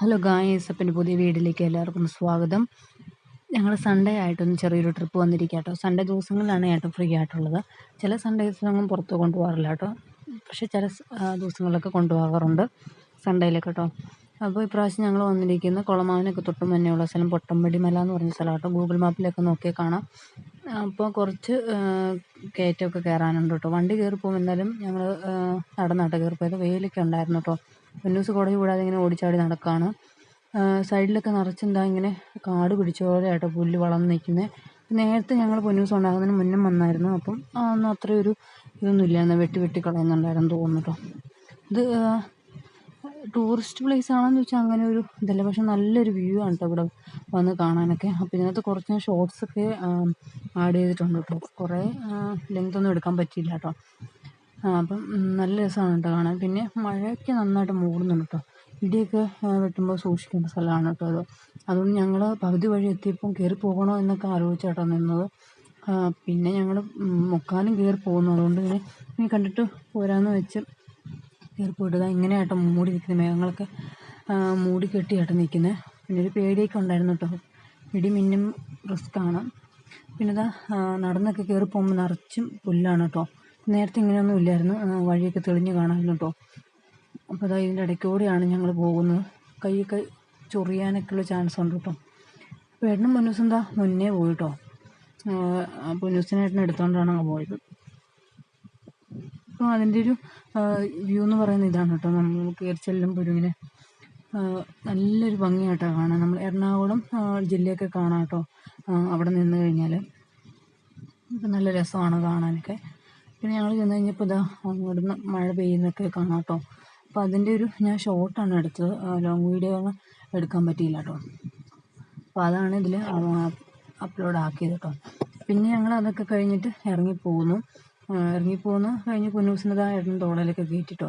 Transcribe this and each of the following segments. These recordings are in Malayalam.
ഹലോ ഗായസ് അപ്പം പുതിയ വീഡിയോയിലേക്ക് എല്ലാവർക്കും സ്വാഗതം. ഞങ്ങൾ സൺഡേ ആയിട്ടൊന്ന് ചെറിയൊരു ട്രിപ്പ് വന്നിരിക്കുക കേട്ടോ സൺഡേ ദിവസങ്ങളിലാണ് ഏട്ടോ ഫ്രീ ആയിട്ടുള്ളത്. ചില സൺഡേ ദിവസങ്ങളും പുറത്ത് കൊണ്ടുപോകാറില്ല കേട്ടോ പക്ഷേ ചില ദിവസങ്ങളിലൊക്കെ കൊണ്ടുപോകാറുണ്ട് സൺഡേയിലൊക്കെ കേട്ടോ അപ്പോൾ ഇപ്രാവശ്യം ഞങ്ങൾ വന്നിരിക്കുന്നത് കുളമാവിനൊക്കെ തൊട്ട് മുന്നേയുള്ള സ്ഥലം പൊട്ടമ്പടി മല എന്ന് പറഞ്ഞ സ്ഥലം കേട്ടോ ഗൂഗിൾ മാപ്പിലൊക്കെ നോക്കിയാൽ കാണാം. അപ്പോൾ കുറച്ച് കയറ്റമൊക്കെ കയറാനുണ്ട് കേട്ടോ വണ്ടി കയറി പോകുമ്പോൾ എന്തായാലും ഞങ്ങൾ നടന്നാട്ടോ കയറി പോയത് വെയിലൊക്കെ ഉണ്ടായിരുന്നു കേട്ടോ പൊന്നൂസ് കോളേജ് കൂടാതെ ഇങ്ങനെ ഓടിച്ചാടി നടക്കുകയാണ് സൈഡിലൊക്കെ നിറച്ചെന്താ ഇങ്ങനെ കാട് പിടിച്ച പുല്ല് വളർന്ന് നിൽക്കുന്നത് നേരത്തെ ഞങ്ങൾ പൊന്നൂസ് ഉണ്ടാകുന്നതിന് മുന്നേ വന്നായിരുന്നു. അപ്പം അന്ന് അത്രയൊരു ഇതൊന്നും ഇല്ലായിരുന്നു. വെട്ടി വെട്ടി കളയുന്നുണ്ടായിരുന്നു തോന്നുന്നു ഇത് ടൂറിസ്റ്റ് പ്ലേസ് ആണെന്ന് വെച്ചാൽ അങ്ങനെ ഒരു ഇതല്ല. പക്ഷെ നല്ലൊരു വ്യൂ ആണ് കേട്ടോ ഇവിടെ വന്ന് കാണാനൊക്കെ. അപ്പോൾ ഇതിനകത്ത് കുറച്ച് ഷോർട്സൊക്കെ ആഡ് ചെയ്തിട്ടുണ്ട് കേട്ടോ കുറേ ലെങ്ത് ഒന്നും എടുക്കാൻ പറ്റിയില്ല കേട്ടോ അപ്പം നല്ല രസമാണ് കേട്ടോ കാണാൻ. പിന്നെ മഴയൊക്കെ നന്നായിട്ട് മൂടുന്നുണ്ട് കേട്ടോ. ഇടിയൊക്കെ വെട്ടുമ്പോൾ സൂക്ഷിക്കേണ്ട സ്ഥലമാണ് കേട്ടോ അത്. അതുകൊണ്ട് ഞങ്ങൾ പകുതി വഴി എത്തിയപ്പം കയറി പോകണോ എന്നൊക്കെ ആലോചിച്ചാട്ടോ നിന്നത്. പിന്നെ ഞങ്ങൾ മുക്കാലും കയറി പോകുന്നു. അതുകൊണ്ട് പിന്നെ ഇനി കണ്ടിട്ട് പോരാന്ന് വെച്ച് കയറി പോയിട്ട് ഇങ്ങനെയാട്ടോ മൂടി നിൽക്കുന്നത് മേഘങ്ങളൊക്കെ മൂടി കെട്ടിയാട്ടോ നിൽക്കുന്നത് പിന്നെ ഒരു പേടിയൊക്കെ ഉണ്ടായിരുന്നു കേട്ടോ. ഇടി മിന്നും റിസ്ക്കാണ്. പിന്നെ ഇതാ നടന്നൊക്കെ കയറി പോകുമ്പോൾ നിറച്ചും പുല്ലാണ് കേട്ടോ. നേരത്തെ ഇങ്ങനെയൊന്നും ഇല്ലായിരുന്നു. വഴിയൊക്കെ തെളിഞ്ഞു കാണാമല്ലോ കേട്ടോ അപ്പോൾ അതായത് ഇതിന്റെ ഇടയ്ക്കൂടെയാണ് ഞങ്ങൾ പോകുന്നത്. കൈയൊക്കെ ചൊറിയാനൊക്കെയുള്ള ചാൻസ് ഉണ്ട് കേട്ടോ അപ്പോൾ ഏട്ടനും പൊന്നൂസും എന്താ മുന്നേ പോയി കേട്ടോ അപ്പോൾ ഏട്ടനെ എടുത്തുകൊണ്ടാണ് അങ്ങ് പോയത്. അപ്പോൾ അതിന്റെ ഒരു വ്യൂ എന്ന് പറയുന്നത് ഇതാണ് കേട്ടോ നമ്മൾ കയറി ചെല്ലുമ്പോൾ ഇങ്ങനെ നല്ലൊരു ഭംഗിയായിട്ടാണ് കാണാൻ. നമ്മൾ എറണാകുളം ജില്ലയൊക്കെ കാണാം കേട്ടോ അവിടെ നിന്ന് കഴിഞ്ഞാൽ നല്ല രസമാണ് കാണാനൊക്കെ. പിന്നെ ഞങ്ങൾ ചെന്ന് കഴിഞ്ഞപ്പോൾ ഇതാ അവിടുന്ന് മഴ പെയ്യുന്നൊക്കെ കാണാം കേട്ടോ അപ്പോൾ അതിന്റെ ഒരു ഞാൻ ഷോർട്ടാണ് എടുത്തത്. ലോങ് വീഡിയോ എടുക്കാൻ പറ്റിയില്ല കേട്ടോ അപ്പോൾ അതാണ് ഇതിൽ അപ്ലോഡ് ആക്കിയത് കേട്ടോ പിന്നെ ഞങ്ങൾ അതൊക്കെ കഴിഞ്ഞിട്ട് ഇറങ്ങിപ്പോന്നു ഇറങ്ങിപ്പോന്ന് കഴിഞ്ഞ് പൊന്നൂസിനതാ ഏട്ടൻ തോളയിലൊക്കെ കയറ്റിട്ടോ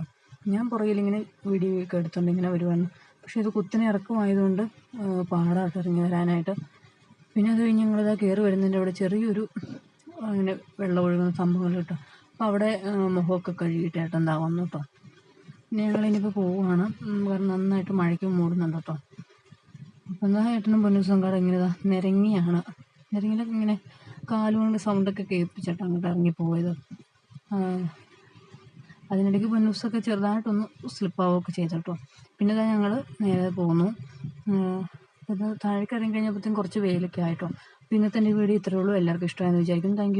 ഞാൻ പുറകിലിങ്ങനെ വീഡിയോ ഒക്കെ എടുത്തുകൊണ്ട് ഇങ്ങനെ വരുവാണ്. പക്ഷേ ഇത് കുത്തിനെ ഇറക്കമായതുകൊണ്ട് പാടാട്ടോ ഇറങ്ങി വരാനായിട്ട്. പിന്നെ അത് കഴിഞ്ഞ് ഞങ്ങളിതാ കയറി വരുന്നതിന്റെ അവിടെ ചെറിയൊരു അങ്ങനെ വെള്ളം ഒഴുകുന്ന സംഭവങ്ങൾ കേട്ടോ. അപ്പോൾ അവിടെ മുഖമൊക്കെ കഴുകിയിട്ട് ഏട്ടൻ വന്നു കേട്ടോ പിന്നെ ഞങ്ങളിനിപ്പോൾ പോവുകയാണ് കാരണം നന്നായിട്ട് മഴയ്ക്ക് മൂടുന്നുണ്ട് കേട്ടോ അപ്പം എന്താ ഏട്ടനും പൊന്നൂസും കൂടെ ഇങ്ങനെ നിരങ്ങിയാണ്. നിരങ്ങിലൊക്കെ ഇങ്ങനെ കാലുകൊണ്ട് സൗണ്ടൊക്കെ കേൾപ്പിച്ചിട്ട് അങ്ങോട്ട് ഇറങ്ങി പോയത് അതിനിടയ്ക്ക് പൊന്നൂസൊക്കെ ചെറുതായിട്ടൊന്ന് സ്ലിപ്പാവുകയൊക്കെ ചെയ്തു കേട്ടോ പിന്നെ ഇതാ ഞങ്ങൾ നേരെ പോന്നു. ഇത് താഴേക്ക് ഇറങ്ങി കഴിഞ്ഞപ്പോഴത്തേക്കും കുറച്ച് വെയിലൊക്കെ ആയിട്ടോ പിന്നെ എന്റെ വീഡിയോ ഇത്രയേ ഉള്ളൂ. എല്ലാവർക്കും ഇഷ്ടമായെന്ന് വിചാരിക്കുന്നു. താങ്ക്